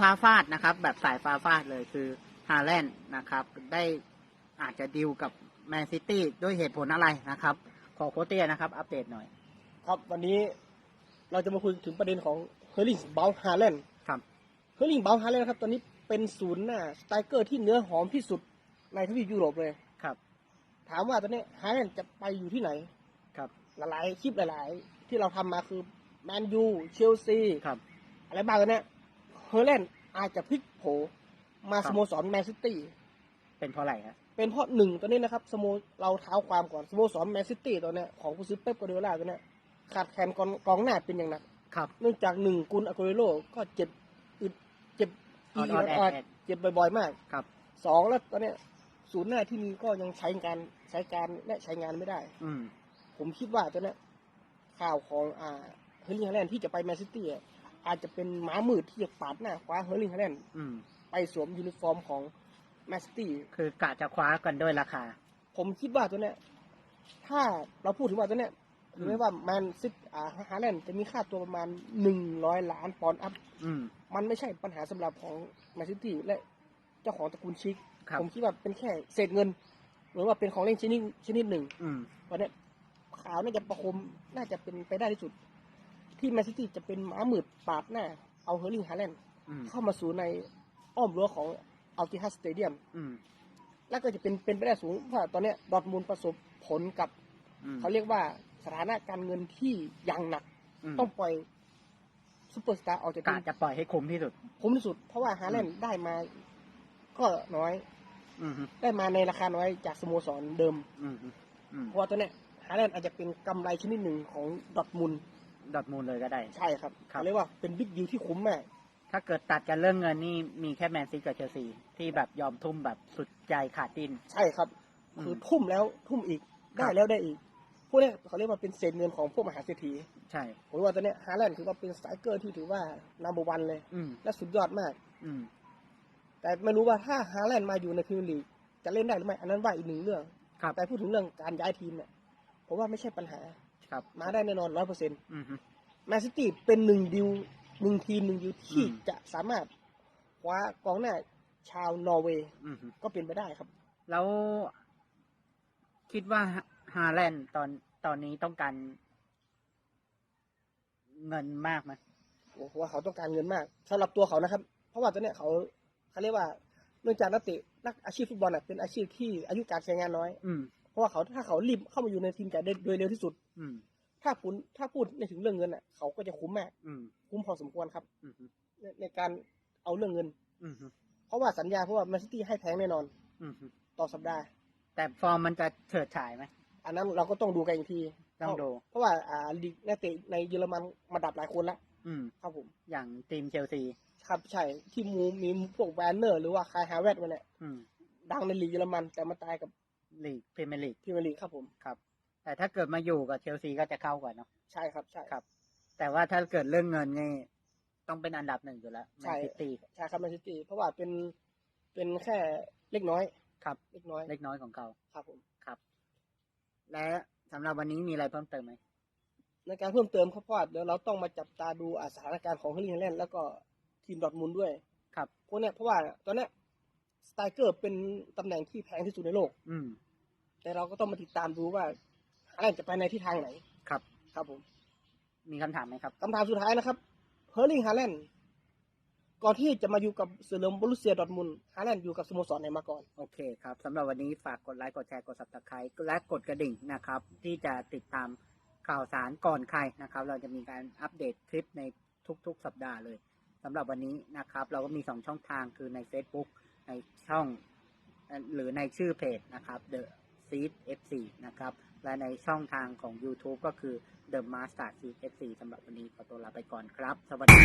ฟ้าฟาดนะครับ แบบสายฟ้าฟาดเลยคือฮาแลนด์นะครับ ได้อาจจะดีลกับแมนซิตี้ด้วยเหตุผลอะไรนะครับ ขอโคชเตียนะครับ อัปเดตหน่อย ครับวันนี้เราจะมาคุยถึงประเด็นของเฮอร์ลิงบาลฮาแลนด์ครับเฮอร์ลิงบาลฮาแลนด์ครับ ตอนนี้เป็นศูนย์หน้าสไตรเกอร์ที่เนื้อหอมที่สุดในทวีปยุโรปเลยครับ ถามว่าตอนนี้ฮาแลนด์จะไปอยู่ที่ไหนครับ หลายๆคลิปหลาย ๆ ที่เราทำมาคือแมนยูเชลซีครับ อะไรบ้างตอนเนี้ยเฮ อร์แลนด์อาจจะพลิกโผมาครับสโมสรแมนซิตี้เป็นเพราะอะไรครับเป็นเพราะหนึ่งตอนนี้นะครับสโมเราเท้าความก่อนสโมสรแมนซิตี้ตอนเนี้ยของผู้ซื้อเป๊ปกัวเดโอล่าตัวเนี้ยขาดแคลนกองกองหน้าเป็นอย่างหนักครับ เนื่องจากหนึ่งกุนอากุเรโลก็เจ็บอึดเจ็บออดๆอดแอดๆเจ็บบ่อยๆมากครับสองแล้วตอนเนี้ยศูนย์หน้าที่มีก็ยังใช้การใช้การและใช้งานไม่ได้ อืมผมคิดว่าตอนเนี้ยข่าวของอ่าเฮอร์ลิงฮาแลนด์ที่จะไปแมนซิตี้ อะอาจจะเป็นหม้ามืดที่จะปาดหน้าคว้าเฮอร์ลิงฮาแลนด์อืม ไปสวมยูนิฟอร์มของแมนซิตี้ คือกะจะคว้ากันด้วยราคา ผมคิดว่าตัวเนี้ย ถ้าเราพูดถึงว่าตัวเนี้ยอืมถึงแม้ว่าแมนซิตอ่าฮาแลนด์จะมีค่าตัวประมาณหนึ่งร้อยล้านปอนด์อัพ อืม มันไม่ใช่ปัญหาสำหรับของแมนซิตี้และเจ้าของตระกูลชิก ครับ ผมคิดว่าเป็นแค่เศษเงิน หรือว่าเป็นของเล่นชนิดชนิดหนึ่งอืม ตอนเนี้ยข่าวน่าจะประคมน่าจะเป็นไปได้ที่สุด ที่แมนซิตี้จะเป็นหม้ามืดปาดหน้า เอาเฮอร์ลิงฮาแลนด์อืมเข้ามาสู่ในอ้อมรั้วของอัลติฮัสสเตเดียมอืมแล้วก็จะเป็นเป็นไปได้สูงเพราะว่าตอนเนี้ยดอร์ทมุนด์ประสบผลกับอืมเขาเรียกว่าสถานะการเงินที่ยังหนักมต้องปล่อยซูเปอร์สตาร์ออกจากกะทีมจะปล่อยให้คุ้มที่สุดคุ้มที่สุด เพราะว่าฮาแลนด์ได้มาก็น้อยอืมได้มาในราคาน้อยจากสโมสรเดิมอืมอืมเพราะว่าตัวเนี้ยฮาแลนด์อาจจะเป็นกำไรชนิดหนึ่งของดอร์ทมุน ด์ดอทมูลเลยก็ได้ ใช่ครับครับเขาเรียกว่าเป็นบิ๊กดิวที่คุ้มมาก ถ้าเกิดตัดกันเรื่องเงินนี่มีแค่แมนซีกับเชลซีที่แบบยอมทุ่มแบบสุดใจขาดดิน ใช่ครับ อืมคือทุ่มแล้วทุ่มอีกครัได้บแล้วได้อีก พวกเนี้ยเขาเรียกว่าเป็นเศษเงินของพวกมหาเศรษฐีใช่ ผมว่าตัวเนี้ยฮาแลนด์ถือว่าเป็นสไตรเกอร์ที่ถือว่านัมเบอร์วันเลย อืมและสุดยอดมาก อืมแต่ไม่รู้ว่าถ้าฮาแลนด์มาอยู่ในพรีเมียร์ลีกจะเล่นได้หรือไม่อันนั้นว่าอีกหนึ่งเรื่อง ครับแต่พูดถึงเรื่องการย้ายทีมเนี่ยผมว่าไม่ใช่ปัญหา ครับ มาได้แน่นอนร้อยเปอร์เซ็นต์อืมฮึแมนซิตี้เป็นหนึ่งดิวหนึ่งทีมหนึ่งดิวที่อืมจะสามารถคว้ากองหน้าชาวนอร์เวย์อืมฮึก็เป็นไปได้ครับ แล้วคิดว่าฮาแลนด์ตอนตอนนี้ต้องการเงินมากไหมผมว่าเขาต้องการเงินมากสำหรับตัวเขานะครับ เพราะว่าตอนเนี้ยเขาเขาเรียกว่าเนื่องจากนักเตะนักอาชีพฟุตบอลน่ะเป็นอาชีพที่อายุการใช้งานน้อย อืม เพราะว่าเขาถ้าเขารีบเข้ามาอยู่ในทีมใหญ่ได้โดยเร็วที่สุด อืม ถ้าพูดถ้าพูดในถึงเรื่องเงินอะ เขาก็จะคุ้มมาก อืม คุ้มพอสมควรครับ อืมฮึในในการเอาเรื่องเงิน อืมฮึเพราะว่าสัญญาเพราะว่าแมนซิตี้ให้แพงแน่นอน อืมฮึต่อสัปดาห์ แต่ฟอร์มมันจะเฉิดฉายไหม อันนั้นเราก็ต้องดูกันอีกทีต้องดู เพราะว่าอ่าลีกนักเตะในเยอรมันมาดับหลายคนแล้วอืม ครับผม อย่างทีมเชลซี ครับใช่ที่มูมีพวกแวนเนอร์ หรือว่าคายฮาเวตมาเนี่ยอืม ดังในลีกเยอรมันแต่มาตายกับ ลีกพรีเมียร์ลีกพรีเมียร์ลีกครับผม ครับ แต่ถ้าเกิดมาอยู่กับเชลซีก็จะเข้ากว่าเนาะใช่ครับใช่ครับ แต่ว่าถ้าเกิดเรื่องเงินนี่ต้องเป็นอันดับหนึ่งอยู่แล้วแมใช่นซิตี้ใช่ครับแมนซิตี้เพราะว่าเป็นเป็นแค่เล็กน้อยครับเล็กน้อย เล็กน้อยของเขาครับผมครับ และสำหรับวันนี้มีอะไรเพิ่มเติมไหมในการเพิ่มเติมครับเพราะว่าเดี๋ยวเราต้องมาจับตาดูอ่าสถานการณ์ของเฮลิงแลนด์แล้วก็ทีมดอร์ทมุนด์ด้วยครับพวกเนี้ยเพราะว่าตอนเนี้ย สไตรเกอร์เป็นตำแหน่งที่แพงที่สุดในโลก อืม แต่เราก็ต้องมาติดตามดูว่าฮาแลนด์จะไปในทิศทางไหน ครับ ครับผมมีคำถามไหมครับ คำถามสุดท้ายนะครับเฮอร์ลิงฮาแลนด์ก่อนที่จะมาอยู่กับเซอร์เลมบรูเซียดอร์ทมุนด์ฮาแลนด์อยู่กับสโมสรไหนมาก่อน โอเคครับสำหรับวันนี้ฝากกดไลค์กดแชร์กด subscribe และกดกระดิ่งนะครับ ที่จะติดตามข่าวสารก่อนใครนะครับ เราจะมีการอัปเดตคลิปในทุกๆสัปดาห์เลยสำหรับวันนี้นะครับ เราก็มี 2 ช่องทางคือใน Facebook ในช่องหรือในชื่อเพจนะครับ The Seed FC นะครับ และในช่องทางของ YouTube ก็คือ The Master Seed FC สำหรับวันนี้ขอตัวลาไปก่อนครับ สวัสดี